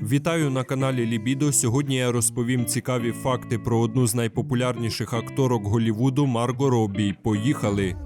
Вітаю на каналі Лібідо. Сьогодні я розповім цікаві факти про одну з найпопулярніших акторок Голівуду Марго Робі. Поїхали!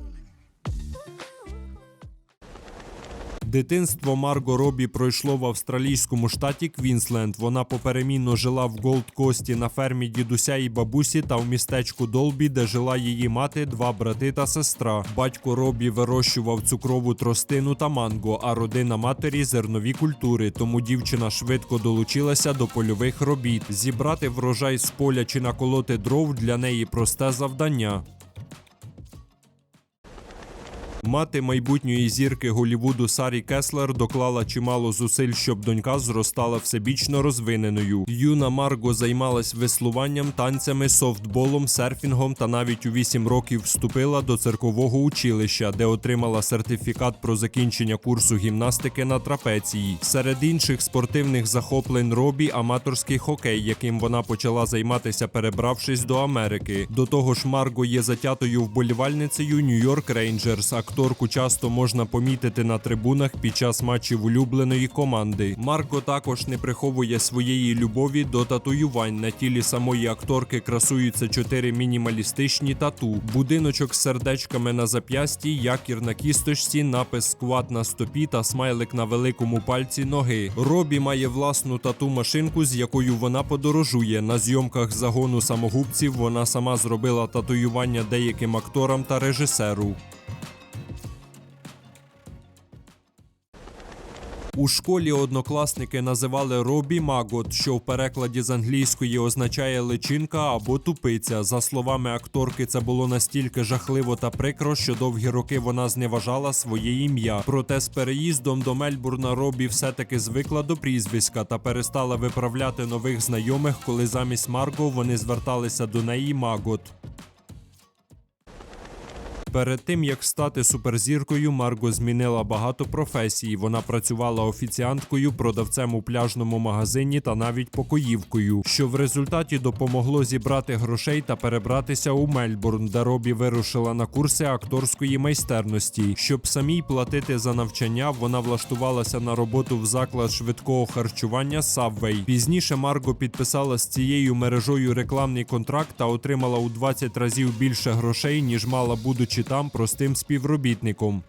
Дитинство Марго Робі пройшло в австралійському штаті Квінсленд. Вона поперемінно жила в Голд-Кості на фермі дідуся і бабусі та в містечку Долбі, де жила її мати, два брати та сестра. Батько Робі вирощував цукрову тростину та манго, а родина матері зернові культури. Тому дівчина швидко долучилася до польових робіт. Зібрати врожай з поля чи наколоти дров для неї просте завдання. Мати майбутньої зірки Голлівуду Сарі Кеслер доклала чимало зусиль, щоб донька зростала всебічно розвиненою. Юна Марго займалась веслуванням, танцями, софтболом, серфінгом та навіть у 8 років вступила до церкового училища, де отримала сертифікат про закінчення курсу гімнастики на трапеції. Серед інших спортивних захоплень Робі аматорський хокей, яким вона почала займатися, перебравшись до Америки. До того ж, Марго є затятою вболівальницею Нью-Йорк Рейнджерс. Акторку часто можна помітити на трибунах під час матчів улюбленої команди. Марго також не приховує своєї любові до татуювань. На тілі самої акторки красуються чотири мінімалістичні тату: будиночок з сердечками на зап'ясті, якір на кісточці, напис скват на стопі та смайлик на великому пальці ноги. Робі має власну тату машинку, з якою вона подорожує. На зйомках загону самогубців вона сама зробила татуювання деяким акторам та режисеру. У школі однокласники називали Робі Магот, що в перекладі з англійської означає личинка або тупиця. За словами акторки, це було настільки жахливо та прикро, що довгі роки вона зневажала своє ім'я. Проте з переїздом до Мельбурна Робі все-таки звикла до прізвиська та перестала виправляти нових знайомих, коли замість Марго вони зверталися до неї Магот. Перед тим як стати суперзіркою, Марго змінила багато професій. Вона працювала офіціанткою, продавцем у пляжному магазині та навіть покоївкою, що в результаті допомогло зібрати грошей та перебратися у Мельбурн, де Робі вирушила на курси акторської майстерності. Щоб самій платити за навчання, вона влаштувалася на роботу в заклад швидкого харчування Subway. Пізніше Марго підписала з цією мережою рекламний контракт та отримала у 20 разів більше грошей, ніж мала будучи там простим співробітником.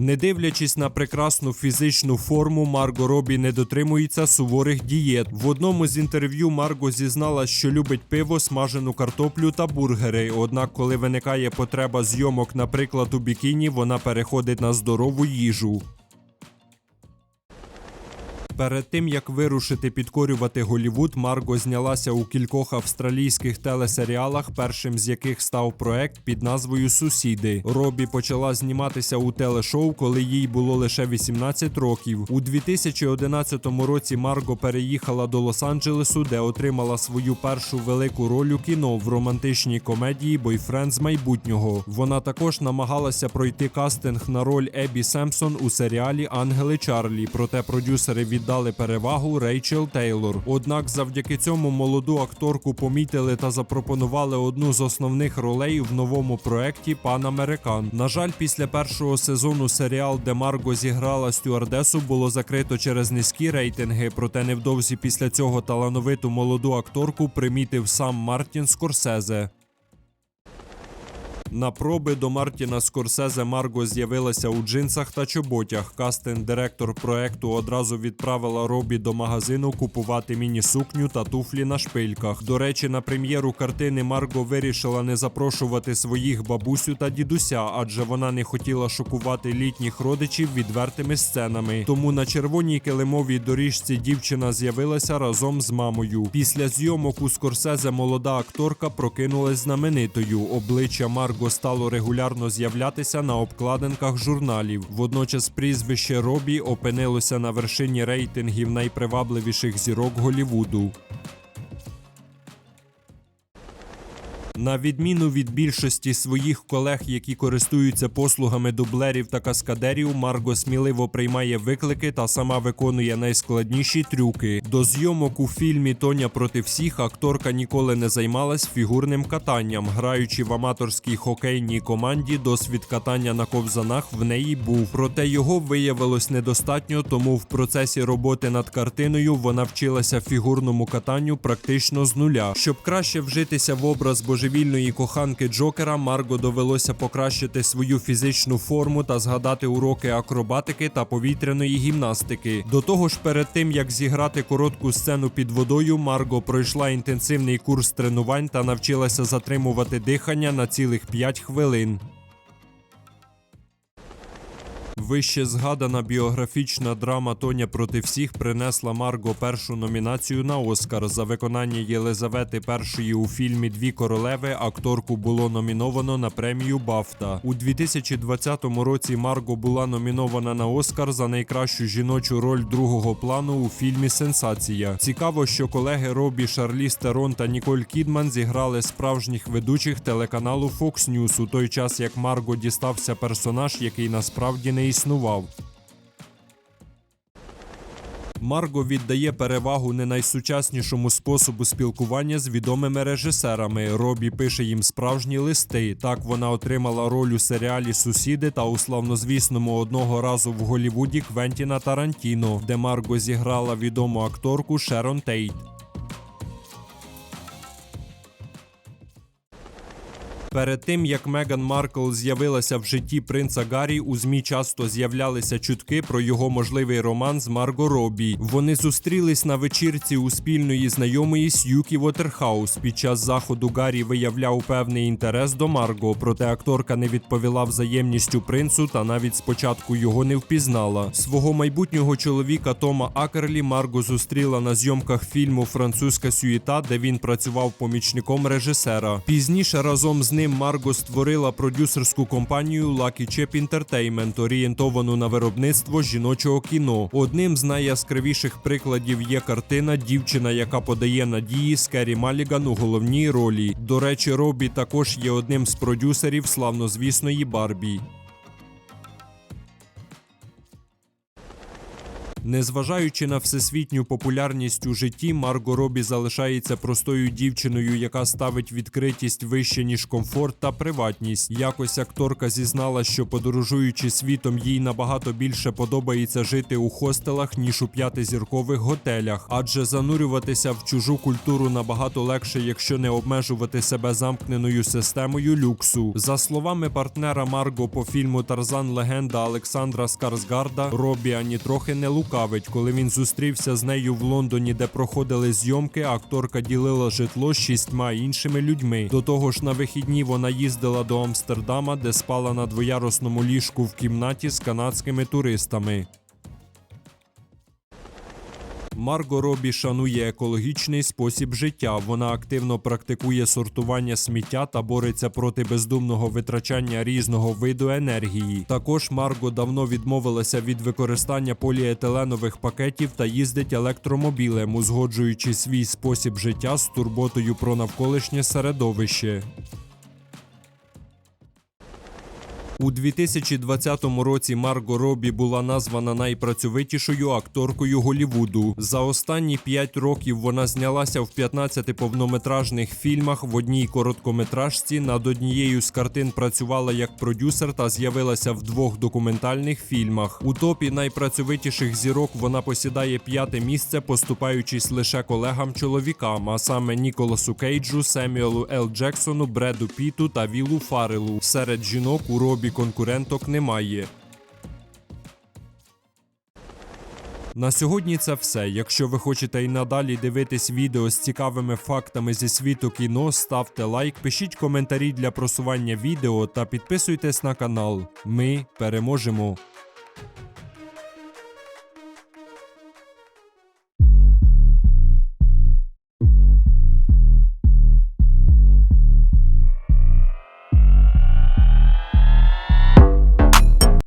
Не дивлячись на прекрасну фізичну форму, Марго Робі не дотримується суворих дієт. В одному з інтерв'ю Марго зізнала, що любить пиво, смажену картоплю та бургери. Однак, коли виникає потреба зйомок, наприклад, у бікіні, вона переходить на здорову їжу. Перед тим як вирушити підкорювати Голівуд, Марго знялася у кількох австралійських телесеріалах, першим з яких став проект під назвою Сусіди. Робі почала зніматися у телешоу, коли їй було лише 18 років. У 2011 році Марго переїхала до Лос-Анджелесу, де отримала свою першу велику роль у кіно в романтичній комедії Бойфренд з майбутнього. Вона також намагалася пройти кастинг на роль Ебі Семпсон у серіалі Ангели Чарлі. Проте продюсери віддали перевагу Рейчел Тейлор. Однак, завдяки цьому молоду акторку помітили та запропонували одну з основних ролей в новому проекті Пан Американ. На жаль, після першого сезону серіал, де Марго зіграла стюардесу, було закрито через низькі рейтинги. Проте невдовзі після цього талановиту молоду акторку примітив сам Мартін Скорсезе. На проби до Мартіна Скорсезе Марго з'явилася у джинсах та чоботях. Кастинг-директор проекту одразу відправила Робі до магазину купувати міні-сукню та туфлі на шпильках. До речі, на прем'єру картини Марго вирішила не запрошувати своїх бабусю та дідуся, адже вона не хотіла шокувати літніх родичів відвертими сценами. Тому на червоній килимовій доріжці дівчина з'явилася разом з мамою. Після зйомок у Скорсезе молода акторка прокинулась знаменитою. Обличчя Марго стало регулярно з'являтися на обкладинках журналів. Водночас прізвище Робі опинилося на вершині рейтингів найпривабливіших зірок Голлівуду. На відміну від більшості своїх колег, які користуються послугами дублерів та каскадерів, Марго сміливо приймає виклики та сама виконує найскладніші трюки. До зйомок у фільмі Тоня проти всіх акторка ніколи не займалась фігурним катанням. Граючи в аматорській хокейній команді, досвід катання на ковзанах в неї був. Проте його виявилось недостатньо, тому в процесі роботи над картиною вона вчилася фігурному катанню практично з нуля. Щоб краще вжитися в образ божевільної коханки Джокера, Марго довелося покращити свою фізичну форму та згадати уроки акробатики та повітряної гімнастики. До того ж, перед тим як зіграти коротку сцену під водою, Марго пройшла інтенсивний курс тренувань та навчилася затримувати дихання на цілих 5 хвилин. Вище згадана біографічна драма Тоня проти всіх принесла Марго першу номінацію на Оскар за виконання Єлизавети І у фільмі Дві королеви. Акторку було номіновано на премію Бафта. У 2020 році Марго була номінована на Оскар за найкращу жіночу роль другого плану у фільмі Сенсація. Цікаво, що колеги Робі Шарлі Стерон та Ніколь Кідман зіграли справжніх ведучих телеканалу Fox News у той час, як Марго дістався персонаж, який насправді не існував. Марго віддає перевагу не найсучаснішому способу спілкування з відомими режисерами. Робі пише їм справжні листи. Так вона отримала роль у серіалі Сусіди та у славнозвісному одного разу в Голівуді Квентіна Тарантіно, де Марго зіграла відому акторку Шерон Тейт. Перед тим як Меган Маркл з'явилася в житті принца Гаррі, у змі часто з'являлися чутки про його можливий роман з Марго Робі. Вони зустрілись на вечірці у спільної знайомої Сьюкі Вотерхаус. Під час заходу Гаррі виявляв певний інтерес до Марго, проте акторка не відповіла взаємністю принцу та навіть спочатку його не впізнала. Свого майбутнього чоловіка Тома Акерлі Марго зустріла на зйомках фільму Французька сюїта, де він працював помічником режисера. Пізніше разом з ним Марго створила продюсерську компанію Lucky Chip Entertainment, орієнтовану на виробництво жіночого кіно. Одним з найяскравіших прикладів є картина Дівчина, яка подає надії з Керрі Маліган у головній ролі. До речі, Робі також є одним з продюсерів славнозвісної Барбі. Незважаючи на всесвітню популярність у житті, Марго Робі залишається простою дівчиною, яка ставить відкритість вище ніж комфорт та приватність. Якось акторка зізнала, що подорожуючи світом, їй набагато більше подобається жити у хостелах ніж у п'ятизіркових готелях, адже занурюватися в чужу культуру набагато легше, якщо не обмежувати себе замкненою системою люксу. За словами партнера Марго по фільму Тарзан Легенда Олександра Скарсгарда, Робі ані трохи не лукавить. Коли він зустрівся з нею в Лондоні, де проходили зйомки, акторка ділила житло з шістьма іншими людьми. До того ж, на вихідні вона їздила до Амстердама, де спала на двоярусному ліжку в кімнаті з канадськими туристами. Марго Робі шанує екологічний спосіб життя. Вона активно практикує сортування сміття та бореться проти бездумного витрачання різного виду енергії. Також Марго давно відмовилася від використання поліетиленових пакетів та їздить електромобілем, узгоджуючи свій спосіб життя з турботою про навколишнє середовище. У 2020 році Марго Робі була названа найпрацьовитішою акторкою Голівуду. За останні 5 років вона знялася в 15 повнометражних фільмах. В одній короткометражці над однією з картин працювала як продюсер та з'явилася в двох документальних фільмах. У топі найпрацьовитіших зірок вона посідає п'яте місце, поступаючись лише колегам-чоловікам, а саме Ніколасу Кейджу, Семюелу Л. Джексону, Бреду Піту та Вілу Фарелу. Серед жінок у Робі конкуренток немає. На сьогодні це все. Якщо ви хочете і надалі дивитись відео з цікавими фактами зі світу кіно, ставте лайк, пишіть коментарі для просування відео та підписуйтесь на канал. Ми переможемо.